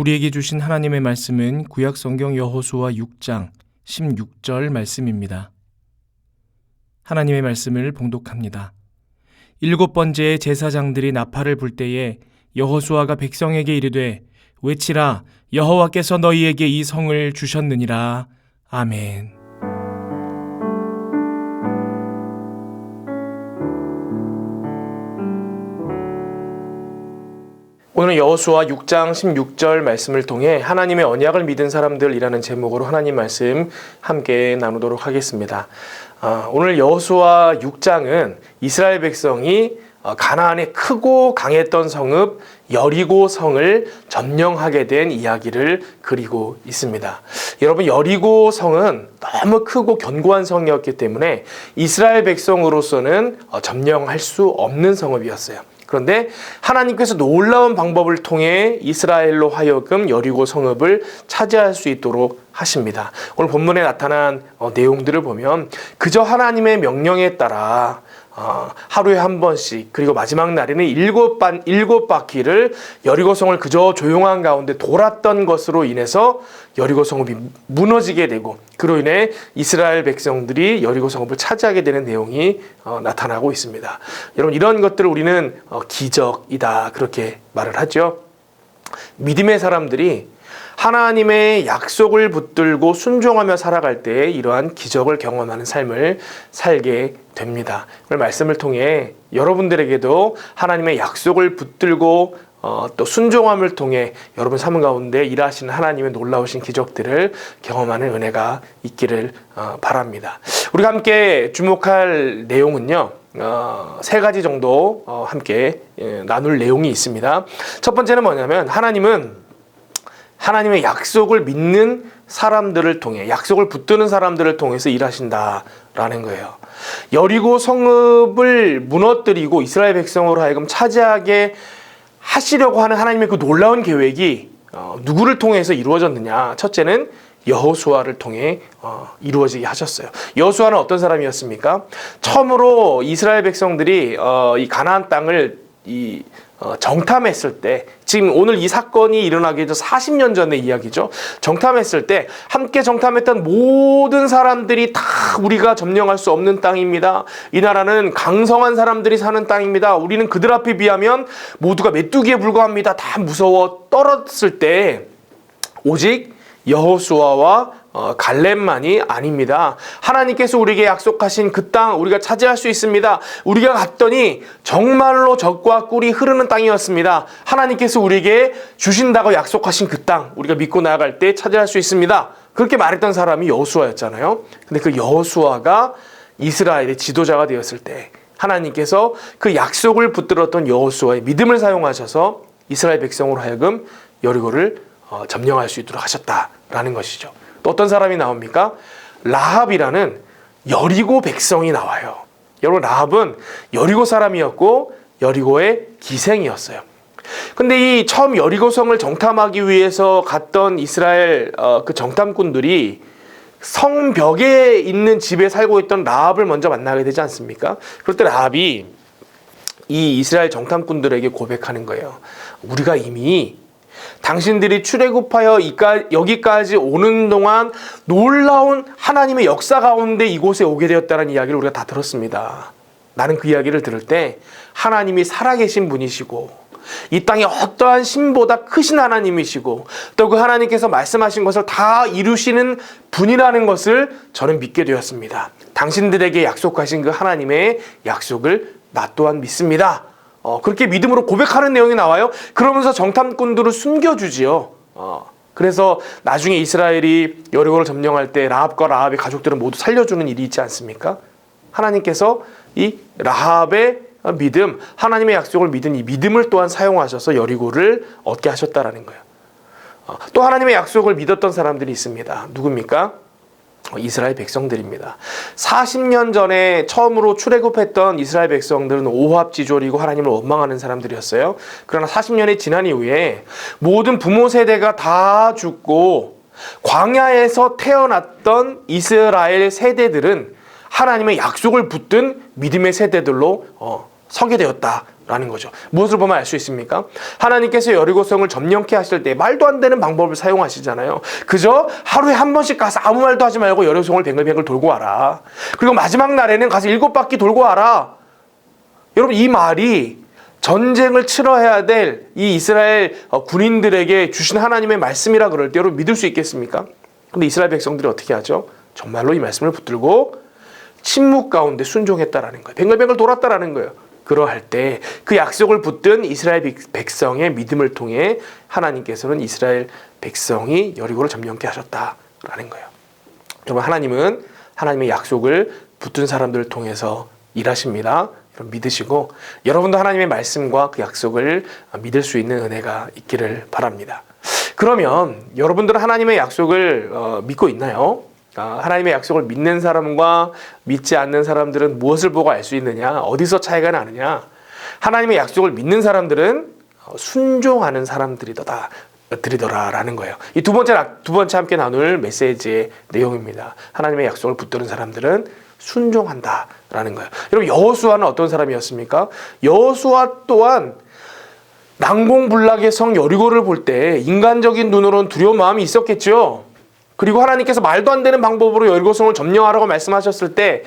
우리에게 주신 하나님의 말씀은 구약 성경 여호수아 6장 16절 말씀입니다. 하나님의 말씀을 봉독합니다. 일곱 번째 제사장들이 나팔을 불 때에 여호수아가 백성에게 이르되 외치라 여호와께서 너희에게 이 성을 주셨느니라. 아멘. 오늘 여호수아 6장 16절 말씀을 통해 하나님의 언약을 믿은 사람들이라는 제목으로 하나님 말씀 함께 나누도록 하겠습니다. 아, 오늘 여호수아 6장은 이스라엘 백성이 어, 가나안의 크고 강했던 성읍 여리고 성을 점령하게 된 이야기를 그리고 있습니다. 여러분 여리고 성은 너무 크고 견고한 성이었기 때문에 이스라엘 백성으로서는 어, 점령할 수 없는 성읍이었어요. 그런데 하나님께서 놀라운 방법을 통해 이스라엘로 하여금 여리고 성읍을 차지할 수 있도록 하십니다. 오늘 본문에 나타난 어, 내용들을 보면 그저 하나님의 명령에 따라 어, 하루에 한 번씩 그리고 마지막 날에는 일곱 반 일곱 바퀴를 여리고성을 그저 조용한 가운데 돌았던 것으로 인해서 여리고 성읍이 무너지게 되고 그로 인해 이스라엘 백성들이 여리고 성읍을 차지하게 되는 내용이 어, 나타나고 있습니다. 여러분 이런 것들을 우리는 어, 기적이다 그렇게 말을 하죠. 믿음의 사람들이 하나님의 약속을 붙들고 순종하며 살아갈 때 이러한 기적을 경험하는 삶을 살게 됩니다. 오늘 말씀을 통해 여러분들에게도 하나님의 약속을 붙들고 어, 또 순종함을 통해 여러분 삶 가운데 일하시는 하나님의 놀라우신 기적들을 경험하는 은혜가 있기를 어, 바랍니다. 우리가 함께 주목할 내용은요. 어, 세 가지 정도 어, 함께 예, 나눌 내용이 있습니다. 첫 번째는 뭐냐면 하나님은 하나님의 약속을 믿는 사람들을 통해 약속을 붙드는 사람들을 통해서 일하신다라는 거예요. 여리고 성읍을 무너뜨리고 이스라엘 백성으로 하여금 차지하게 하시려고 하는 하나님의 그 놀라운 계획이 어, 누구를 통해서 이루어졌느냐? 첫째는 여호수아를 통해 어, 이루어지게 하셨어요. 여호수아는 어떤 사람이었습니까? 처음으로 이스라엘 백성들이 어, 이 가나안 땅을 이 어, 정탐했을 때 지금 오늘 이 사건이 일어나기 전 40년 전의 이야기죠. 정탐했을 때 함께 정탐했던 모든 사람들이 다 우리가 점령할 수 없는 땅입니다. 이 나라는 강성한 사람들이 사는 땅입니다. 우리는 그들 앞에 비하면 모두가 메뚜기에 불과합니다. 다 무서워 떨었을 때 오직 여호수아와 어, 갈렙만이 아닙니다. 하나님께서 우리에게 약속하신 그 땅 우리가 차지할 수 있습니다. 우리가 갔더니 정말로 적과 꿀이 흐르는 땅이었습니다. 하나님께서 우리에게 주신다고 약속하신 그 땅 우리가 믿고 나아갈 때 차지할 수 있습니다. 그렇게 말했던 사람이 여호수아였잖아요. 근데 그 여호수아가 이스라엘의 지도자가 되었을 때 하나님께서 그 약속을 붙들었던 여호수아의 믿음을 사용하셔서 이스라엘 백성으로 하여금 여리고를 어, 점령할 수 있도록 하셨다라는 것이죠. 또 어떤 사람이 나옵니까? 라합이라는 여리고 백성이 나와요. 여러분 라합은 여리고 사람이었고 여리고의 기생이었어요. 근데 이 처음 여리고성을 정탐하기 위해서 갔던 이스라엘 어, 그 정탐꾼들이 성벽에 있는 집에 살고 있던 라합을 먼저 만나게 되지 않습니까? 그럴 때 라합이 이 이스라엘 정탐꾼들에게 고백하는 거예요. 우리가 이미 당신들이 출애굽하여 여기까지 오는 동안 놀라운 하나님의 역사 가운데 이곳에 오게 되었다는 이야기를 우리가 다 들었습니다. 나는 그 이야기를 들을 때 하나님이 살아계신 분이시고 이 땅에 어떠한 신보다 크신 하나님이시고 또 그 하나님께서 말씀하신 것을 다 이루시는 분이라는 것을 저는 믿게 되었습니다. 당신들에게 약속하신 그 하나님의 약속을 나 또한 믿습니다. 어, 그렇게 믿음으로 고백하는 내용이 나와요. 그러면서 정탐꾼들을 숨겨주지요. 어, 그래서 나중에 이스라엘이 여리고를 점령할 때 라합과 라합의 가족들은 모두 살려주는 일이 있지 않습니까? 하나님께서 이 라합의 믿음, 하나님의 약속을 믿은 이 믿음을 또한 사용하셔서 여리고를 얻게 하셨다라는 거예요. 어, 또 하나님의 약속을 믿었던 사람들이 있습니다. 누굽니까? 어, 이스라엘 백성들입니다. 40년 전에 처음으로 출애굽했던 이스라엘 백성들은 오합지졸이고 하나님을 원망하는 사람들이었어요. 그러나 40년이 지난 이후에 모든 부모 세대가 다 죽고 광야에서 태어났던 이스라엘 세대들은 하나님의 약속을 붙든 믿음의 세대들로 어, 서게 되었다 라는 거죠. 무엇을 보면 알 수 있습니까? 하나님께서 여리고성을 점령케 하실 때 말도 안 되는 방법을 사용하시잖아요. 그저 하루에 한 번씩 가서 아무 말도 하지 말고 여리고성을 뱅글뱅글 돌고 와라. 그리고 마지막 날에는 가서 일곱 바퀴 돌고 와라. 여러분 이 말이 전쟁을 치러야 될 이 이스라엘 어, 군인들에게 주신 하나님의 말씀이라 그럴 때 여러분 믿을 수 있겠습니까? 근데 이스라엘 백성들이 어떻게 하죠? 정말로 이 말씀을 붙들고 침묵 가운데 순종했다라는 거예요. 뱅글뱅글 돌았다라는 거예요. 그러할 때 그 약속을 붙든 이스라엘 백- 백성의 믿음을 통해 하나님께서는 이스라엘 백성이 여리고를 점령케 하셨다라는 거예요. 여러분 하나님은 하나님의 약속을 붙든 사람들을 통해서 일하십니다. 믿으시고 여러분도 하나님의 말씀과 그 약속을 믿을 수 있는 은혜가 있기를 바랍니다. 그러면 여러분들은 하나님의 약속을 어, 믿고 있나요? 아, 하나님의 약속을 믿는 사람과 믿지 않는 사람들은 무엇을 보고 알 수 있느냐? 어디서 차이가 나느냐? 하나님의 약속을 믿는 사람들은 어, 순종하는 사람들이다. 드리더라라는 거예요. 이 두 번째 두 번째 함께 나눌 메시지의 내용입니다. 하나님의 약속을 붙드는 사람들은 순종한다라는 거예요. 여러분 여호수아는 어떤 사람이었습니까? 여호수아 또한 난공불락의 성 여리고를 볼 때 인간적인 눈으로는 두려운 마음이 있었겠죠. 그리고 하나님께서 말도 안 되는 방법으로 여리고성을 점령하라고 말씀하셨을 때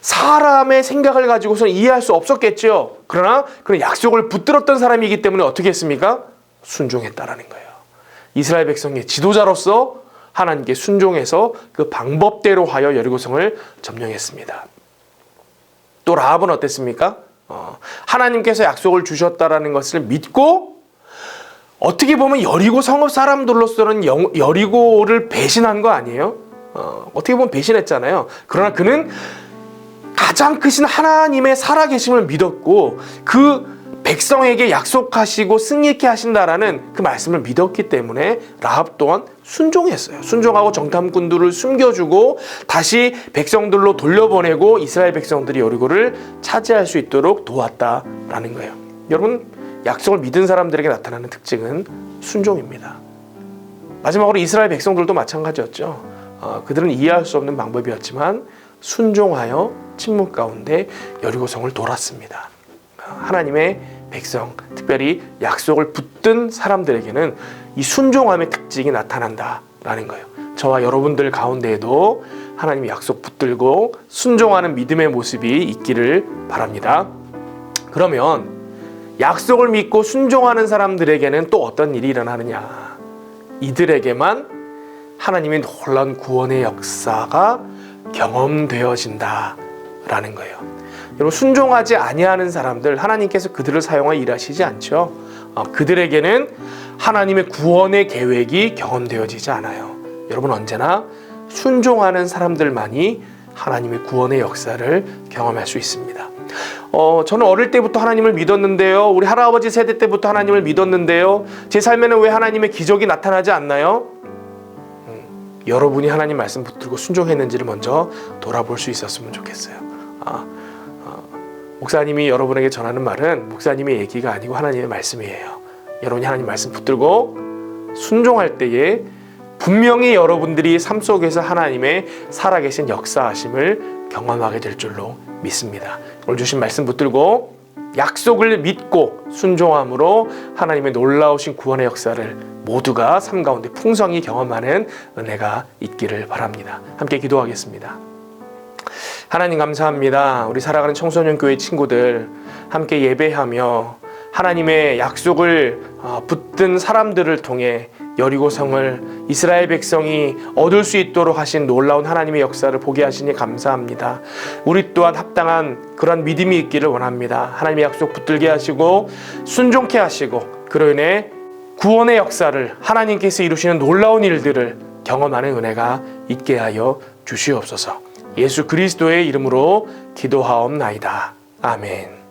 사람의 생각을 가지고서는 이해할 수 없었겠죠. 그러나 그런 약속을 붙들었던 사람이기 때문에 어떻게 했습니까? 순종했다라는 거예요. 이스라엘 백성의 지도자로서 하나님께 순종해서 그 방법대로 하여 여리고성을 점령했습니다. 또 라합은 어땠습니까? 어, 하나님께서 약속을 주셨다라는 것을 믿고 어떻게 보면 여리고 성읍 사람들로서는 영- 여리고를 배신한 거 아니에요? 어, 어떻게 보면 배신했잖아요. 그러나 그는 가장 크신 하나님의 살아계심을 믿었고 그 백성에게 약속하시고 승리케 하신다라는 그 말씀을 믿었기 때문에 라합 또한 순종했어요. 순종하고 정탐꾼들을 숨겨주고 다시 백성들로 돌려보내고 이스라엘 백성들이 여리고를 차지할 수 있도록 도왔다라는 거예요. 여러분 약속을 믿은 사람들에게 나타나는 특징은 순종입니다. 마지막으로 이스라엘 백성들도 마찬가지였죠. 어, 그들은 이해할 수 없는 방법이었지만 순종하여 침묵 가운데 여리고성을 돌았습니다. 어, 하나님의 백성, 특별히 약속을 붙든 사람들에게는 이 순종함의 특징이 나타난다라는 거예요. 저와 여러분들 가운데에도 하나님의 약속 붙들고 순종하는 믿음의 모습이 있기를 바랍니다. 그러면 약속을 믿고 순종하는 사람들에게는 또 어떤 일이 일어나느냐? 이들에게만 하나님의 놀라운 구원의 역사가 경험되어진다 라는 거예요. 여러분 순종하지 아니하는 사람들 하나님께서 그들을 사용하여 일하시지 않죠. 어, 그들에게는 하나님의 구원의 계획이 경험되어지지 않아요. 여러분 언제나 순종하는 사람들만이 하나님의 구원의 역사를 경험할 수 있습니다. 어, 저는 어릴 때부터 하나님을 믿었는데요. 우리 할아버지 세대 때부터 하나님을 믿었는데요. 제 삶에는 왜 하나님의 기적이 나타나지 않나요? 음, 여러분이 하나님 말씀 붙들고 순종했는지를 먼저 돌아볼 수 있었으면 좋겠어요. 아, 어, 목사님이 여러분에게 전하는 말은 목사님의 얘기가 아니고 하나님의 말씀이에요. 여러분이 하나님 말씀 붙들고 순종할 때에 분명히 여러분들이 삶 속에서 하나님의 살아계신 역사하심을 경험하게 될 줄로 믿습니다. 오늘 주신 말씀 붙들고 약속을 믿고 순종함으로 하나님의 놀라우신 구원의 역사를 모두가 삶 가운데 풍성히 경험하는 은혜가 있기를 바랍니다. 함께 기도하겠습니다. 하나님 감사합니다. 우리 살아가는 청소년 교회 친구들 함께 예배하며 하나님의 약속을 어, 붙든 사람들을 통해 여리고성을 이스라엘 백성이 얻을 수 있도록 하신 놀라운 하나님의 역사를 보게 하시니 감사합니다. 우리 또한 합당한 그런 믿음이 있기를 원합니다. 하나님의 약속 붙들게 하시고 순종케 하시고 그로 인해 구원의 역사를 하나님께서 이루시는 놀라운 일들을 경험하는 은혜가 있게 하여 주시옵소서. 예수 그리스도의 이름으로 기도하옵나이다. 아멘.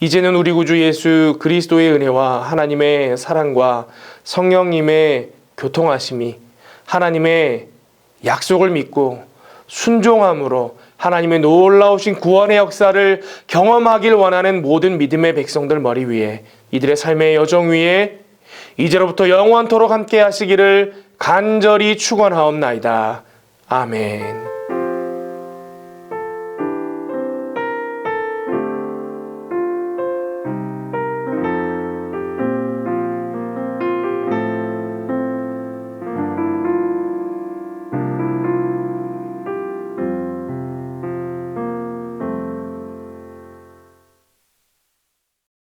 이제는 우리 구주 예수 그리스도의 은혜와 하나님의 사랑과 성령님의 교통하심이 하나님의 약속을 믿고 순종함으로 하나님의 놀라우신 구원의 역사를 경험하길 원하는 모든 믿음의 백성들 머리 위에 이들의 삶의 여정 위에 이제로부터 영원토록 함께 하시기를 간절히 축원하옵나이다. 아멘.